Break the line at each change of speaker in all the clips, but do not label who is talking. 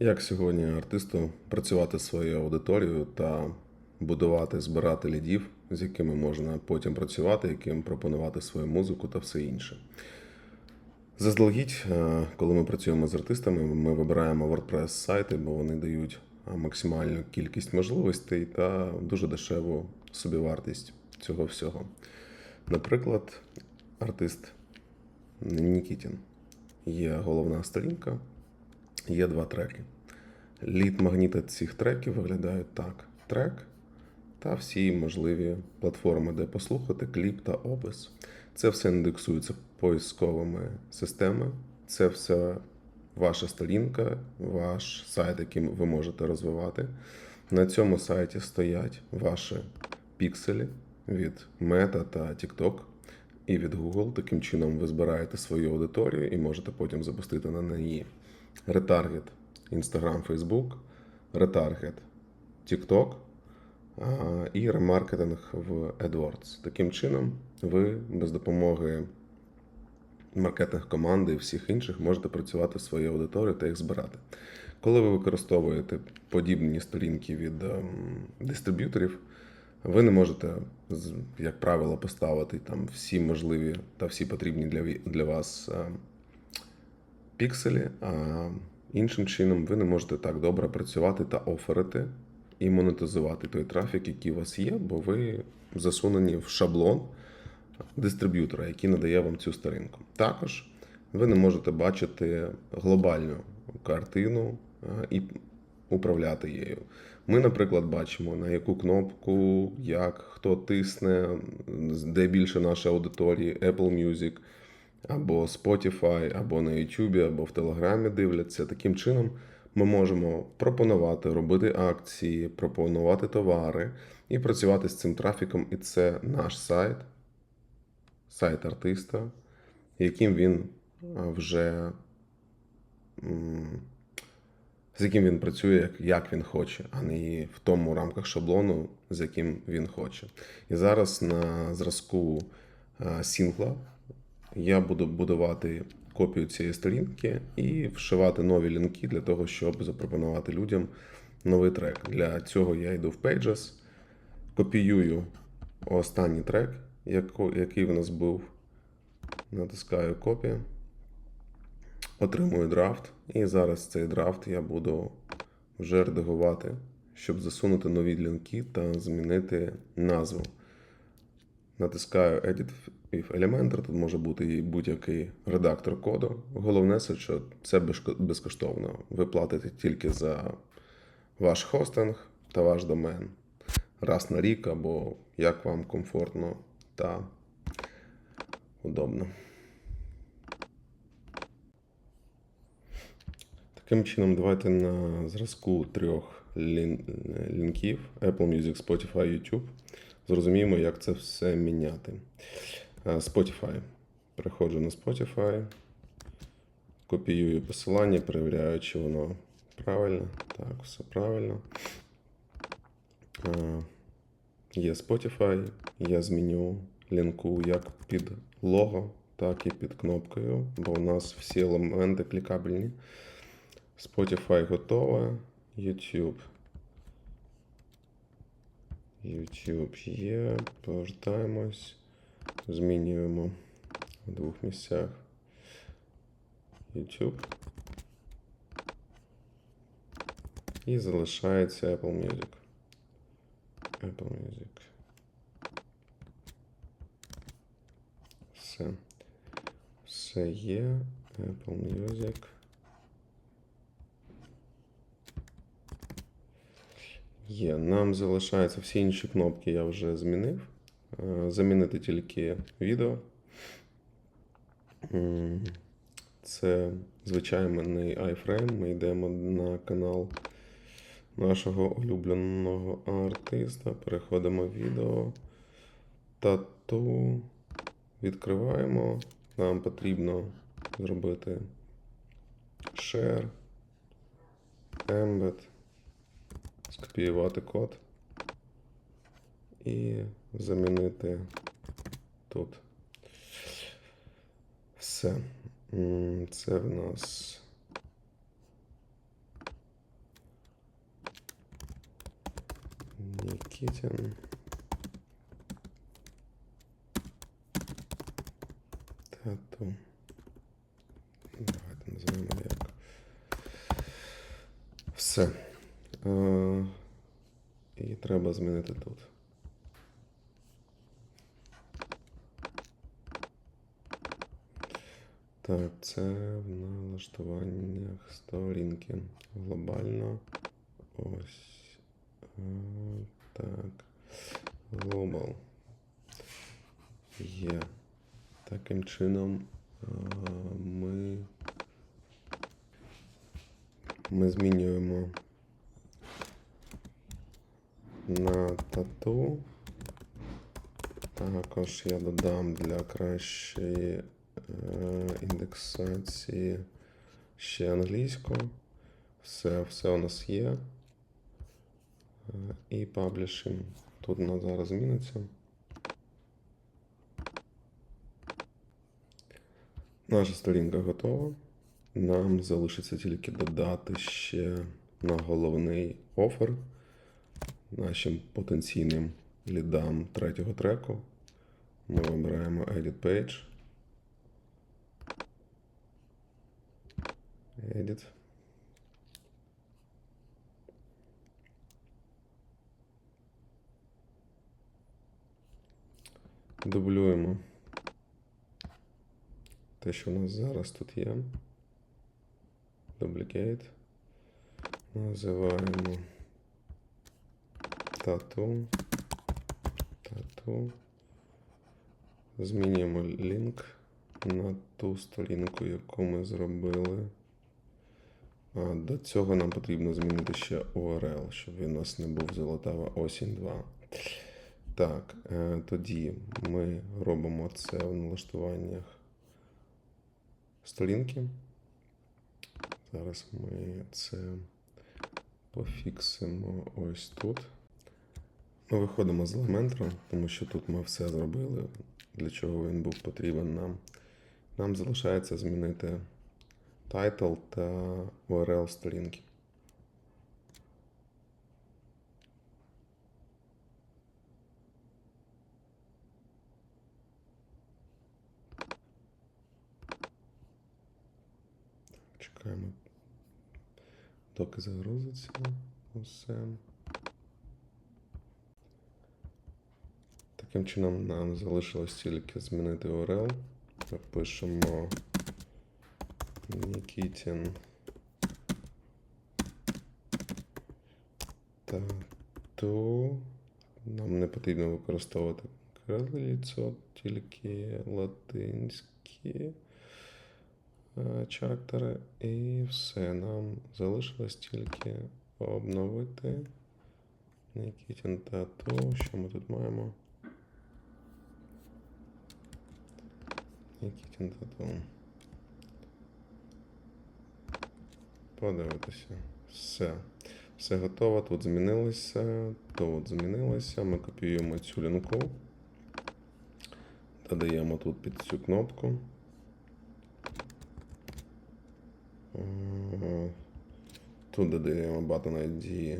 Як сьогодні артисту працювати зі своєю аудиторією та будувати, збирати лідів, з якими можна потім працювати, яким пропонувати свою музику та все інше. Заздалегідь, е, коли ми працюємо з артистами, ми вибираємо WordPress сайти, бо вони дають е, максимальну кількість можливостей та дуже дешеву собівартість цього всього. Наприклад, артист Нікітін. Є головна сторінка, є два треки. Лід магніти цих треків виглядають так: трек та всі можливі платформи, де послухати кліп та опис. Це все індексується поисковими системами. Це все ваша сторінка, ваш сайт, яким ви можете розвивати. На цьому сайті стоять ваші пікселі від Meta та TikTok і від Google. Таким чином ви збираєте свою аудиторію і можете потім запустити на неї ретаргет Instagram, Facebook, ретаргет TikTok і ремаркетинг в AdWords. Таким чином, ви без допомоги маркетинг команди і всіх інших можете працювати з своєю аудиторією та їх збирати. Коли ви використовуєте подібні сторінки від ем, дистриб'юторів, ви не можете, як правило, поставити там всі можливі та всі потрібні для, для вас ем, пікселі, а іншим чином ви не можете так добре працювати та оферити і монетизувати той трафік, який у вас є, бо ви засунені в шаблон дистриб'ютора, який надає вам цю сторінку. Також ви не можете бачити глобальну картину а, і управляти її. Ми, наприклад, бачимо, на яку кнопку, як хто тисне, де більше нашої аудиторії, Apple Music, або Spotify, або на YouTube, або в Телеграмі дивляться. Таким чином ми можемо пропонувати, робити акції, пропонувати товари і працювати з цим трафіком. І це наш сайт, сайт артиста, яким він вже з яким він працює, як, він хоче, а не в тому рамках шаблону, з яким він хоче. І зараз на зразку сінгла я буду будувати копію цієї сторінки і вшивати нові лінки для того, щоб запропонувати людям новий трек. Для цього я йду в Pages, копіюю останній трек, який в нас був. Натискаю копію, отримую драфт, і зараз цей драфт я буду вже редагувати, щоб засунути нові лінки та змінити назву. Натискаю Edit with Elementor, тут може бути і будь-який редактор коду. Головне, що це безкоштовно. Ви платите тільки за ваш хостинг та ваш домен раз на рік, або як вам комфортно та удобно. Таким чином, давайте на зразку трьох лін- лінків Apple Music, Spotify, YouTube зрозуміємо, як це все міняти. Е, Spotify. Переходжу на Spotify, копіюю посилання, перевіряю, чи воно правильно. Так, все правильно. Е, Є Spotify, я зміню лінку як під лого, так і під кнопкою, бо у нас всі елементи клікабельні. Spotify готове. YouTube. YouTube є. Повертаємось. Змінюємо в двох місцях. YouTube. І залишається Apple Music. Apple Music. Все. Все є. Apple Music. Є. Нам залишаються всі інші кнопки, я вже змінив. Е, Замінити тільки відео. Це звичайний iFrame. Ми йдемо на канал нашого улюбленого артиста. Переходимо в відео. Тату. Відкриваємо. Нам потрібно зробити share, embed, скопіювати код і замінити тут. Все. Це в нас. Нікітін. Тату. Давайте називаємо як. Все. Е, і треба змінити тут. Так, це в налаштуваннях сторінки. Глобально. Ось. Е, так. Global. Є. Таким чином е, ми, ми змінюємо на тату. Також я додам для кращої е, індексації ще англійську. Все, все у нас є. Е, І паблішинг. Тут у нас зараз зміниться. Наша сторінка готова. Нам залишиться тільки додати ще на головний офер нашим потенційним лідам третього треку. Ми вибираємо Edit Page. Edit. Дублюємо те, що у нас зараз тут є. Duplicate. Називаємо тату. Тату. Змінюємо лінк на ту сторінку, яку ми зробили. А до цього нам потрібно змінити ще URL, щоб він у нас не був золотава осінь 2. Так, е, тоді ми робимо це в налаштуваннях сторінки. Зараз ми це пофіксимо ось тут. Ми виходимо з Elementor, тому що тут ми все зробили, для чого він був потрібен нам. Нам залишається змінити title та URL сторінки. Чекаємо, доки загрузиться усе. Таким чином нам залишилось тільки змінити URL. Пишемо Нікітін тату. Нам не потрібно використовувати кирилицю, тільки латинські е, чартери. І все. Нам залишилось тільки обновити Нікітін тату. Що ми тут маємо? Нікітін тату. Подивитися. Все. Все готово. Тут змінилося. Тут змінилося. Ми копіюємо цю лінку. Додаємо тут під цю кнопку. Тут додаємо button ID.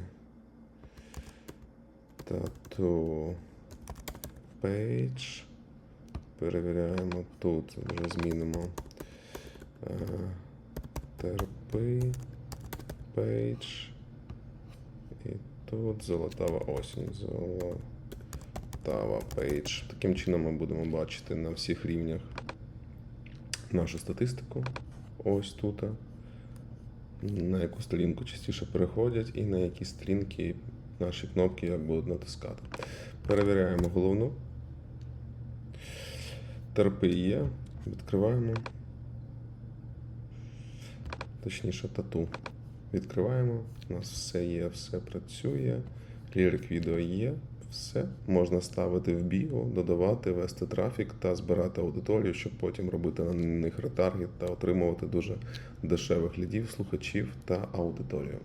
Tattoo page. Перевіряємо тут, вже змінимо. Е, терпи, page. І тут золотава осінь. Золотава page. Таким чином ми будемо бачити на всіх рівнях нашу статистику. Ось тут. На яку сторінку частіше переходять, і на які сторінки наші кнопки як будуть натискати. Перевіряємо головну. Терпи є. Відкриваємо. Точніше, тату. Відкриваємо. У нас все є, все працює. Лірик відео є. Все. Можна ставити в біо, додавати, вести трафік та збирати аудиторію, щоб потім робити на них ретаргет та отримувати дуже дешевих лідів, слухачів та аудиторію.